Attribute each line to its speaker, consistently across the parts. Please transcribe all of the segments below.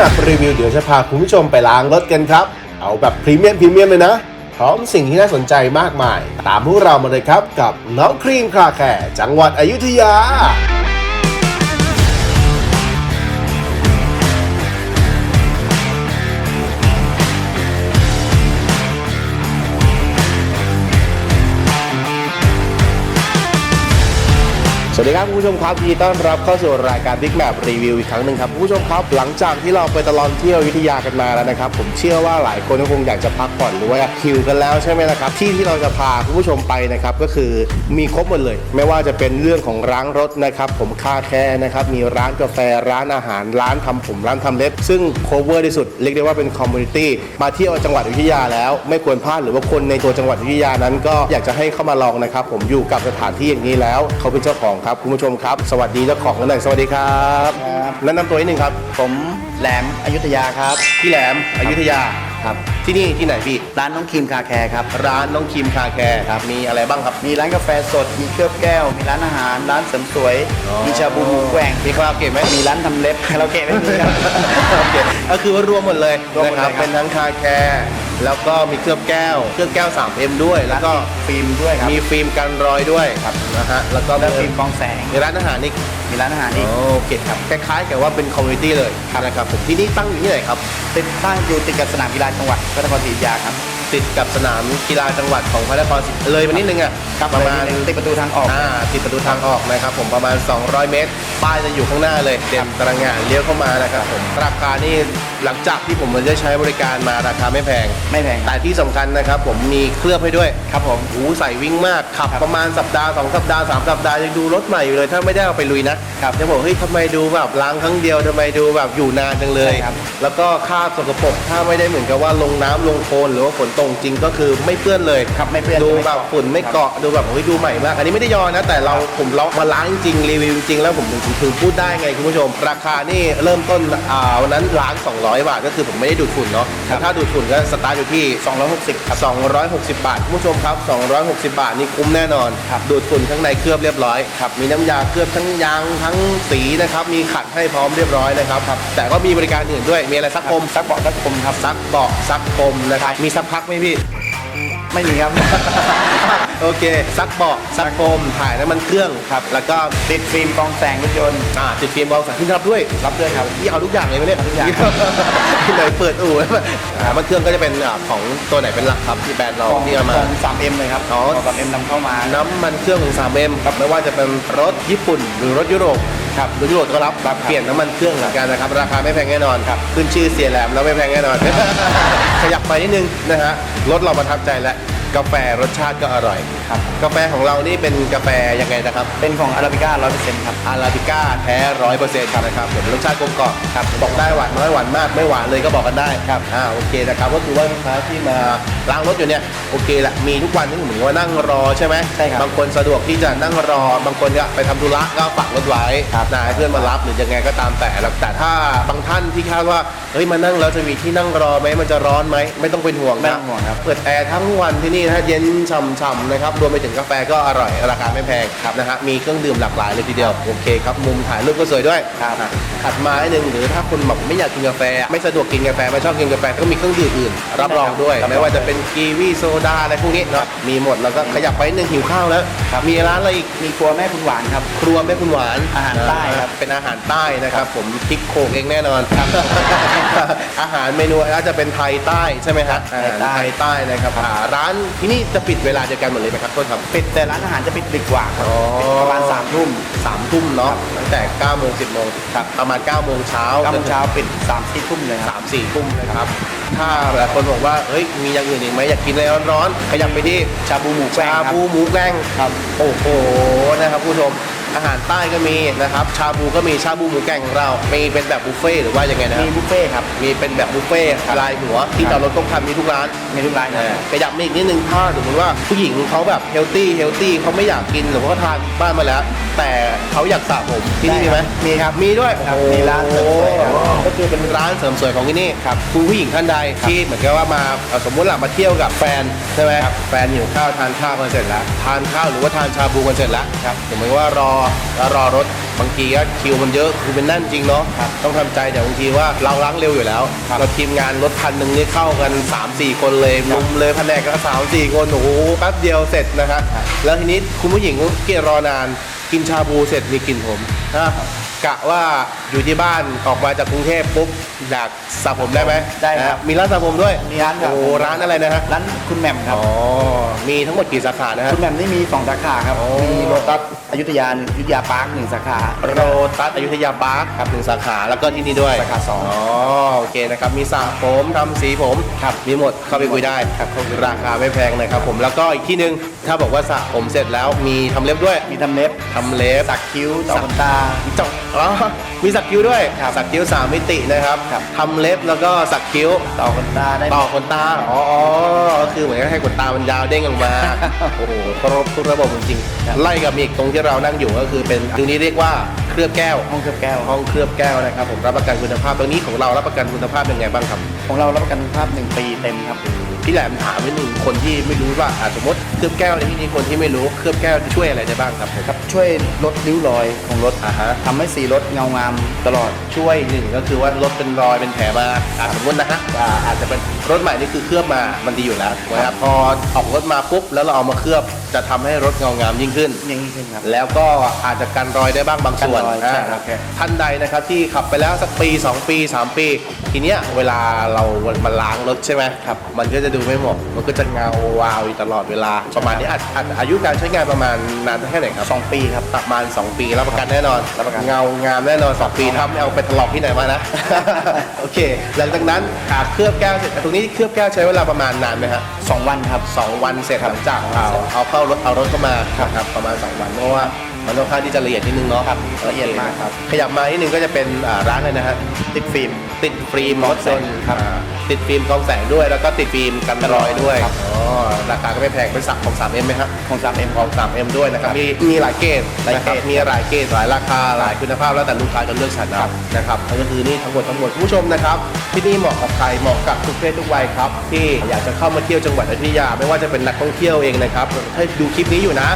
Speaker 1: มารีวิวเดี๋ยวจะพาคุณผู้ชมไปล้างรถกันครับ เอาแบบพรีเมียมพรีเมียมเลยนะ พร้อมสิ่งที่น่าสนใจมากมาย ตามพวกเรามาเลยครับกับน้องครีมคาแคร์จังหวัดอยุธยา วัสดีครับคุณผู้ชมครับยินดีต้อนรับเข้าสู่รายการ Big Map รีวิวอีกครั้งหนึ่งครับคุณผู้ชมครับ หลังจากที่เราไปตลอดเที่ยวอยุธยากันมาแล้วนะครับ ผมเชื่อว่าหลายคนก็คงอยากจะพักผ่อนหรือว่าคิวกันแล้วใช่ไหมนะครับที่ที่เราจะพาคุณผู้ชมไปนะครับก็คือมีครบหมดเลย ไม่ว่าจะเป็นเรื่องของร้านรถนะครับ ผมคาแคร์นะครับมีร้านกาแฟร้านอาหาร ร้านทำผมร้านทำเล็บ ซึ่ง cover ที่สุดเรียกได้ว่าเป็นคอมมูนิตี้มาเที่ยวจังหวัดอยุธยาแล้ว ไม่ควรพลาดหรือว่าคนในตัวจังหวัดอยุธยานั้น ก็อยากจะให้เข้ามาลองนะครับผมอยู่กับสถานที่อย่างนี้แล้วเขาเป็นเจ้าของครับคุณผู้ชมครับ สวัสดีเจ้าของกันหน่อยสวัสดีครับ
Speaker 2: ครับ
Speaker 1: แนะนำตัวนิดนึงครับ
Speaker 2: ผม แหลมอยุธยาครับ
Speaker 1: พี่แหลมอยุธยา
Speaker 2: ครับ
Speaker 1: ที่นี่ที่ไหนพี่
Speaker 2: ร้านน้องครีมคาแคร์ครับ
Speaker 1: ร้านน้องคิมคาแคร์ครับมีอะไรบ้างครับ
Speaker 2: มีร้านกาแฟสด มีเคลือบแก้ว มีร้านอาหาร ร้านเสริมสวย
Speaker 1: อ๋อ
Speaker 2: มีชาบูหมูแกว่ง
Speaker 1: มีคาราโอเกะไหม
Speaker 2: มีร้านทำเล็บคาราโอเกะไม่มีครับ
Speaker 1: โอเคก็คือว่ารวมหมดเลย
Speaker 2: รวมหม
Speaker 1: นะ
Speaker 2: ด
Speaker 1: ครับ
Speaker 2: เลยครับ
Speaker 1: เป็นทั้งคาแคร์แล้วก็มีเคลือบแก้ว เคลือบแก้ว 3M ด้วย แล้วก็
Speaker 2: ฟิล์มด้วยครับ
Speaker 1: มีฟิล์มกันรอยด้วยครับ นะฮะแล้วก็
Speaker 2: แล้วฟิล์มกรองแสง
Speaker 1: มีร้านอาหารอีก
Speaker 2: มีร้านอาหารอีก
Speaker 1: โอเคครับคล้ายๆกับว่าเป็นคอมมูนิตี้เลยนะครับผมที่นี่ตั้งอยู่ที่ไหนครับ
Speaker 2: ติดตั้งอยู่ติดกับสนามกีฬาจังหวัดพระนครศรีอยุธยาครับ
Speaker 1: ติดกับสนามกีฬาจังหวัดของพระนครศรีเลยมานิดนึงอะ
Speaker 2: ครับ
Speaker 1: ประมาณ
Speaker 2: เลยติดประตูทางออก
Speaker 1: อ่าติดประตูทางออกนะครับผมประมาณ 200 เมตร ป้ายจะอยู่ข้างหน้าเลย เด่นตระหง่านเลี้ยวเข้ามานะครับผมราคานี่หลังจากที่ผมได้ใช้บริการมาราคาไม่แพง
Speaker 2: ไม่แพงครับ
Speaker 1: แต่ที่สำคัญนะครับผมมีเคลือบให้ด้วย
Speaker 2: ครับผม
Speaker 1: หูใส่วิ่งมากขับ
Speaker 2: ครับ
Speaker 1: ประมาณสัปดาห์2สัปดาห์3สัปดาห์ยังดูรถใหม่อยู่เลย ถ้าไม่ได้เอาไปลุยนะครับจะบอกเฮ้ยทำไมดูแบบล้างครั้งเดียวทำไมดูแบบอยู่นานจังเลย
Speaker 2: ใช่ครับ
Speaker 1: แล้วก็คราบสกปรกถ้าไม่ได้เหมือนกับว่าลงน้ำลงโคลนหรือว่าฝนตกจริงก็คือไม่เปื้อนเลย
Speaker 2: ครับไม่เปื้อน
Speaker 1: ดู
Speaker 2: ไม่
Speaker 1: แบบ
Speaker 2: เกาะ
Speaker 1: ฝุ่นไม่เกาะดูแบบเฮ้ยดูใหม่มาก อันนี้ไม่ได้ยอนะ แต่เราผมเรามาล้างจริงรีวิวจริงแล้วผมถึงถึงพูดได้ไงคุณผู้ชม ราคานี่เริ่มต้นอ่าวันนั้นล้าง 200 บาทก็คือผมไม่ได้ดูดฝุ่นเนาะ
Speaker 2: ครับ
Speaker 1: ถ้าดูดฝุ่นก็สตาร์ทอยู่ที่
Speaker 2: 260ครับ
Speaker 1: 260 บาทคุณผู้ชมครับ 260 บาทนี่คุ้มแน่นอน
Speaker 2: ครับ
Speaker 1: ดูดฝุ่นข้างในเคลือบเรียบร้อยครับมีน้ำยาเคลือบทั้งยางทั้งสีนะครับมีขัดให้พร้อมเรียบร้อยนะครับแต่ก็มีบริการอื่นด้วยมีอะไรซักพรม
Speaker 2: ซักเบาะซักคมครับ
Speaker 1: ซักเบาะซักพรมนะครับมีซักพักไหมพี่
Speaker 2: ไม่มีครับ
Speaker 1: โอเค ซักเบาะซักโฟมถ่ายน้ำมันเครื่องครับ แล้วก็
Speaker 2: ติดฟิล์มกรองแสงรถยนต์
Speaker 1: อ่าติดฟิล์มบอลสันที่รับด้วย
Speaker 2: รับด้วยครับ
Speaker 1: ที่เอาทุกอย่างเลยไหมเนี่ย
Speaker 2: เอาทุกอย่าง
Speaker 1: ที่ไหนเปิดอู่แล้วอ่ามันเครื่องก็จะเป็นอ่าของตัวไหนเป็นหลักครับที่แบรนด์เรา
Speaker 2: ของ
Speaker 1: ที่เอามา
Speaker 2: ของ 3M เลยครับ
Speaker 1: อ๋อ
Speaker 2: ของ 3M นำเข้ามา
Speaker 1: น้ำมันเครื่องของ 3M ครับไม่ว่าจะเป็นรถญี่ปุ่นหรือรถยุโรป ครับรถยุโรปก็รับรับเปลี่ยนน้ำมันเครื่องเหมือนกันนะครับ ราคาไม่แพงแน่นอนครับ ขึ้นชื่อเสียแหลมแล้วไม่แพงแน่นอน ขยับไปนิดนึงนะฮะรถเราประทับใจแล้ว กาแฟรสชาติก็อร่อย
Speaker 2: ครับ
Speaker 1: กาแฟของเรานี่เป็นกาแฟยังไงนะครับ
Speaker 2: เป็นของอาราบิก้า100%ครับ
Speaker 1: อาราบิก้าแท้ร้อยเปอร์เซ็นต์ครับนะครับผมรสชาติกลมกล่อมครับบอกได้หวานน้อยหวานมากไม่หวานเลยก็บอกกันได้ครับอ่าโอเคนะครับก็คือว่าลูกค้าที่มาล้างรถอยู่เนี่ยโอเคละมีทุกวันที่เหมือนว่านั่งรอใช่ไหม
Speaker 2: ใช่ครับ
Speaker 1: บางคนสะดวกที่จะนั่งรอบางคนก็ไปทำธุระก็ฝากรถไว้
Speaker 2: ครับ
Speaker 1: นะให้เพื่อนมารับหรือยังไงก็ตามแต่แล้วแต่ถ้าบางท่านที่คาดว่าเฮ้ยมานั่งแล้วจะมีที่นั่งรอไหมมันจะร้อนไหมไม่ต้องเป็นห่วง
Speaker 2: ไม่
Speaker 1: นะ
Speaker 2: ต้องห่วงครับ
Speaker 1: เปิดแอร์ทั้งวันที่นี่นะฮะเย็นฉ่ำๆนะครับรวมไปถึงกาแฟก็อร่อยราคาไม่แพงครับนะฮะมีเครื่องดื่มหลากหลายเลยทีเดียวโอเคครับมุมถ่ายรูปก็สวยด้วย
Speaker 2: ครับ
Speaker 1: อะถัดมาหนึ่งหรือถ้าคุณแบบไม่อยากกินกาแฟ ไม่สะดวกกินกาแฟไม่ชอบกินกาแฟก็มีเครื่องดื่มอื่นรับรองด้วย
Speaker 2: รับรอง
Speaker 1: ไม่ว่าจะเป็นกีวีโซดาอะไรพวกนี้เนาะมีหมดแล้วก็ขยับไปนิดนึงหิวข้าวแล้วมีร้านอะไรอีก
Speaker 2: มีครัวแม่คุณหวานครับ
Speaker 1: ครัวแม่คุณหวาน
Speaker 2: อาหารใต้ครับ
Speaker 1: เป็นอาหารใต้นะครับ ผมพริกโขกเองแน่นอนครับอาหารเมนูอาจจะเป็นไทยใต้ใช่ไหมครับอาหารไทยใต้นะครับอ่าร้านที่นี่จะปิดเวลาเดียวกันหมดเลยไหมครับโทษครับ
Speaker 2: ปิดแต่ร้านอาหารจะปิดดึกกว่าครับ
Speaker 1: อ๋อ
Speaker 2: ปิดประมาณ3ทุ่ม
Speaker 1: สามทุ่มเนาะตั้งแต่9โมง10โมงครับ ประมาณ9โมงเช้า
Speaker 2: 9โมงเช้าปิด3 4ทุ่มเลยครับ
Speaker 1: สามสี่ทุ่มนะครับ ถ้าหลายคนบอกว่าเฮ้ยมีอย่างอื่นอีกไหมอยากกินอะไรร้อนๆขยับไปที่
Speaker 2: ชาบูหมูแกว่ง
Speaker 1: ชา
Speaker 2: ครับ
Speaker 1: บูหมูแกล้ง
Speaker 2: ครับ
Speaker 1: โอ้โหนะครับผู้ชม อาหารใต้ก็มีนะครับ ชาบูก็มีชาบูหมูแกล้งของเรา มีเป็นแบบบุฟเฟ่ต์หรือว่ายังไงนะค
Speaker 2: มี
Speaker 1: รับ
Speaker 2: บุฟเฟ่ต์ครับ
Speaker 1: มีเป็นแบบบุฟเฟ่ต์ลายหัวที่จอดรถต้องทำมีทุกร้าน
Speaker 2: มีทุกร้านครับ
Speaker 1: ขยับมาอีกนิดนึงถ้าสมมติว่าผู้หญิงเขาแบบเฮลตี้เฮลตี้เขาไม่อยากกินหรือว่าเขาทานบ้านมาแล้ว แต่เขาอยากสระผมที่นี่มีไหม
Speaker 2: มีครับ
Speaker 1: มีด้วย
Speaker 2: ครับ
Speaker 1: โอ้โห
Speaker 2: มีร้านเสริมสวยครับ
Speaker 1: ก็คือเป็นร้านเสริมสวยของที่นี่ครับคุณผู้หญิงท่านใดที่เหมือนกับว่ามาเอ่อสมมติหลัมาเที่ยวกับแฟนใช่ไหมครับแฟนหิวข้าวทานข้าวกันเสร็จแล้วทานข้าวหรือว่าทานชาบูกันเสร็จแล้วครับสมมติว่ารอแล้วรอรถบางทีก็คิวมันเยอะคือเป็นแน่นจริงเนาะ
Speaker 2: ครับ
Speaker 1: ต้องทำใจแต่บางทีว่าเราล้างเร็วอยู่แล้ว
Speaker 2: ครับ
Speaker 1: เราทีมงานรถคันหนึ่งนี่เข้ากัน 3 4 คนเลย
Speaker 2: ครับ
Speaker 1: ลุมเลยแผนกก็สามสี่คนโอ้โหแป๊บเดียวเสร็จนะครับ
Speaker 2: ครับ
Speaker 1: แล้วทีนี้คุณผู้หญิงเกียรอนานกินชาบูเสร็จมีกลิ่นผมอะ กะว่าอยู่ที่บ้านออกมาจากกรุงเทพปุ๊บอยากสระผมได้ไหม
Speaker 2: ได้ครับ
Speaker 1: นะมีร้านสระผมด้วย
Speaker 2: มีร้านครับ
Speaker 1: โอ้ร้านอะไรนะฮะ
Speaker 2: ร้านคุณแหม่มครับ
Speaker 1: อ๋อมีทั้งหมดกี่สาขานะฮะ
Speaker 2: คุณแหม่มนี่มีสองสาขาครับ
Speaker 1: โอ้
Speaker 2: มีโรตัสอยุธยาอยุธยาปาร์คหนึ่งสาขา
Speaker 1: โรตัสอยุธยาปาร์คครับหนึ่งสาขาแล้วก็ที่นี่ด้วย
Speaker 2: สาขาสอง
Speaker 1: อ๋อโอเคนะครับมีสระผมทำสีผม
Speaker 2: ครับ
Speaker 1: มีหมดเข้าไปคุยได้
Speaker 2: ครับเข้าไปคุย
Speaker 1: ราคาไม่แพงนะครับผมแล้วก็อีกที่หนึ่งถ้าบอกว่าสระผมเสร็จแล้วมีทำเล็บด้วย
Speaker 2: มีทำเล็บ
Speaker 1: ทำเล็บ
Speaker 2: สักคิ้วต่อขนตา
Speaker 1: จบอ๋อมีสักคิ้วด้วย
Speaker 2: ครับ
Speaker 1: สักคิ้วสามมิตินะครับ
Speaker 2: ครับ
Speaker 1: ทำเล็บแล้วก็สักคิ้ว
Speaker 2: ต่อขนตาได้
Speaker 1: ต่อขนตา อ๋ออ๋อก็คือเหมือนกับให้ขนตามันยาวเด้งออกมา โอ้โหครบทุกระบบจริง
Speaker 2: ครับ
Speaker 1: ๆไล่กับมีอีกตรงที่เรานั่งอยู่ก็คือเป็นตรงนี้เรียกว่าเคลือบแก้ว
Speaker 2: ห้องเคลือบแก้ว
Speaker 1: ห้องเคลือบแก้วนะครับผมรับประกันคุณภาพตรงนี้ของเรารับประกันคุณภาพเป็นไงบ้างครับ
Speaker 2: ของเรารับประกันคุณภาพหนึ่งปีเต็มครับ
Speaker 1: พี่แหลมถามนิดนึงคนที่ไม่รู้ว่าอะสมมติเคลือบแก้วในที่นี้คนที่ไม่รู้เคลือบแก้วช่วยอะไรได้บ้างครับผม
Speaker 2: ครับช่วยลดริ้วรอยของรถ
Speaker 1: อ่าฮะ
Speaker 2: ทำให้สีรถเงางามตลอด
Speaker 1: ช่วยหนึ่งก็คือว่ารถเป็นรอยเป็นแผลมาอะสมมตินะฮะอ่าอาจจะเป็นรถใหม่นี่คือเคลือบมามันดีอยู่แล้วนะครับพอออกรถมาปุ๊บแล้วเราเอามาเคลือบจะทำให้รถเงางามยิ่งขึ้น
Speaker 2: อย่างนี้ขึ้นครับ
Speaker 1: แล้วก็อาจจะกันรอยได้บ้างบางส่วน
Speaker 2: กันรอยใช่
Speaker 1: อ่า
Speaker 2: ครับ
Speaker 1: โอเคท่านใดนะครับที่ขับไปแล้วสักปี 2 ปี 3 ปี ทีเนี้ยเวลาเรามาล้างรถใช่ไหมครับ มันก็จะดูไม่เหมาะมันก็จะเงาวาวอยู่ตลอดเวลา ประมาณนี้อาจอาจอายุการใช้งานประมาณนานแค่ไหนครับ
Speaker 2: สองปีครับ
Speaker 1: ประมาณ 2 ปีรับประกันแน่นอน
Speaker 2: รับประกัน
Speaker 1: เงางามแน่นอน2ปีทำไม่เอาไปถลอกที่ไหนมานะ โอเค หลังจากนั้นอาเคลือบแก้วเสร็จตรงนี้เคลือบแก้วใช้เวลาประมาณนานไหมฮะ
Speaker 2: สองวันครับ
Speaker 1: สองวันเสร็จหลังจากเอาเอาเข้ารถเอารถเข้ามาครับประมาณ 2 วันเพราะว่ามันค่อนข้างที่จะละเอียดนิดนึงเนาะ
Speaker 2: ครับละเอียดมากครับ
Speaker 1: ขยับมานิดนึงก็จะเป็นอ่าร้านเลยนะฮะ
Speaker 2: ติดฟิล์ม
Speaker 1: ติดฟิล์มรถยนต์
Speaker 2: ครับ
Speaker 1: อ่า ติดฟิล์มกรองแสงด้วย แล้วก็ติดฟิล์มกันรอยด้วย
Speaker 2: ครับ
Speaker 1: อ๋อราคาก็ไม่แพงเป็นสักของ 3M ไหมฮะ
Speaker 2: ของสามเอ็ม
Speaker 1: ของ 3M ด้วยนะครับมีมีหลายเกรด
Speaker 2: หลาย
Speaker 1: นะค
Speaker 2: เก
Speaker 1: รั
Speaker 2: ร
Speaker 1: บ
Speaker 2: ด
Speaker 1: มีหลายเกรดหลายราคาหลายคุณภาพแล้วแต่ลูกค้าจะเลือกสรรเอานะครับนั่นก็คือนี่ทั้งหมดทั้งมวลคุณผู้ชมนะครับ ที่นี่เหมาะกับใครเหมาะกับทุกเพศทุกวัยครับ ที่อยากจะเข้ามาเที่ยวจังหวัดอยุธยาไม่ว่าจะเป็นนักท่องเที่ยวเองนะครับถ้าดูคลิปนี้อยู่นะ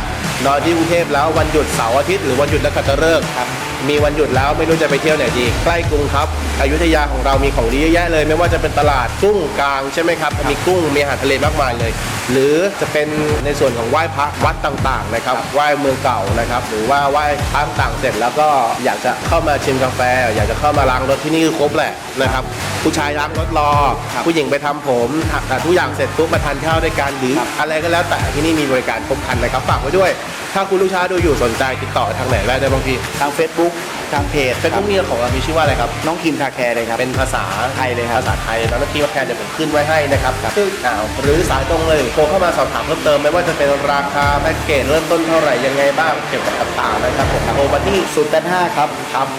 Speaker 1: นอนที่กรุงเทพแล้ววันหยุดเสาร์อาทิตย์หรือวันหยุดนักขัตฤกษ์
Speaker 2: ครับ
Speaker 1: มีวันหยุดแล้วไม่รู้จะไปเที่ยวไหนดี ใกล้กรุงครับอยุธยาของเรามีของดีเยอะแยะเลย ไม่ว่าจะเป็นตลาดกุ้งกลางใช่ไหมครับ มีกุ้งมีอาหารทะเลมากมายเลย หรือจะเป็นในส่วนของไหว้พระวัดต่างๆนะครับไหว้เมืองเก่านะครับ หรือว่าไหว้พระต่างๆเสร็จแล้วก็อยากจะเข้ามาชิมกาแฟ อยากจะเข้ามาล้างรถที่นี่คือครบแหละนะครับ ผู้ชายล้างรถรอ
Speaker 2: ครับ
Speaker 1: ผู้หญิงไปทำผมอะทุกอย่างเสร็จปุ๊บมาทานข้าวด้วยกันหรือ
Speaker 2: ครับ
Speaker 1: อะไรก็แล้วแต่ที่นี่มีบริการครบครันนะครับฝากไว้ด้วย ถ้าคุณลูกค้าดูอยู่สนใจติดต่อทางไหนได้ได้บางที
Speaker 2: ทาง Facebook ทางเพจ
Speaker 1: เป็นพวกนี้ของเรามีชื่อว่าอะไรครับ
Speaker 2: น้องคิมคาแคร์เลยครับ
Speaker 1: เป็นภาษา
Speaker 2: ไทยเลยครับ
Speaker 1: ภาษาไทยแล้วที่ว่าแพนเดี๋ยวผมขึ้นไว้ให้นะครับซึ่งอ่าหรือสายตรงเลยโทรเข้ามาสอบถามเพิ่มเติม ไม่ว่าจะเป็นราคาแพ็กเกจเริ่มต้นเท่าไหร่ยังไงบ้างเกี่ยวกับต่างๆนะครับผมโทรมาที่
Speaker 2: 0 8 5 ครับครับ191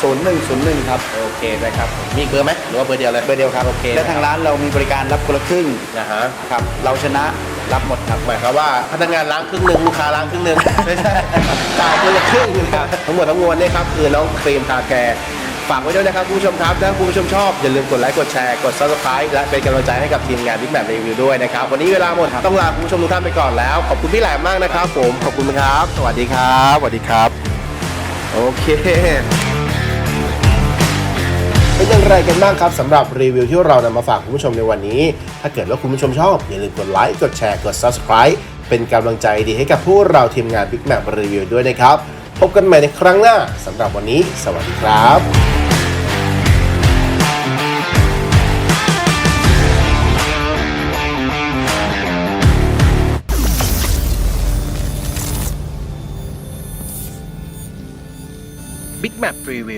Speaker 2: 0101 ครับ
Speaker 1: โอเคนะครับผมมีอีกเบอร์ไหมหรือว่าเบอร์เดียวเลย
Speaker 2: เบอร์เดียวครับ
Speaker 1: โอเค
Speaker 2: และทางร้านเรามีบริการรับคนละครึ่ง
Speaker 1: นะฮะ
Speaker 2: ครับ เราชนะ รับหมดครับ
Speaker 1: หมายความว่าพนักงานล้างครึ่งหนึ่งลูกค้าล้างครึ่งหนึ่งไม่ใช่จ่ายคนละครึ่งนะครับทั้งหมดทั้งมวลนี่ครับคือน้องครีมทาแกฝากไว้ด้วยนะครับคุณผู้ชมครับถ้าคุณผู้ชมชอบ อย่าลืมกดไลค์กดแชร์กด subscribe และเป็นกำลังใจให้กับทีมงานบิ๊กแมทรีวิวด้วยนะครับ วันนี้เวลาหมดต้องลาคุณผู้ชมทุกท่านไปก่อนแล้ว ขอบคุณพี่แหลมมากนะครับผมขอบคุณครับ สวัสดีครับสวัสดีครับ โอเค เป็นอย่างไรกันบ้างครับสำหรับรีวิวที่เรานำมาฝากคุณผู้ชมในวันนี้ ถ้าเกิดว่าคุณผู้ชมชอบ อย่าลืมกดไลค์กดแชร์กด subscribe เป็นกำลังใจดีให้กับพวกเราทีมงาน Big Mac Review ด้วยนะครับ พบกันใหม่ในครั้งหน้าสำหรับวันนี้ สวัสดีครับ
Speaker 3: Big Map Review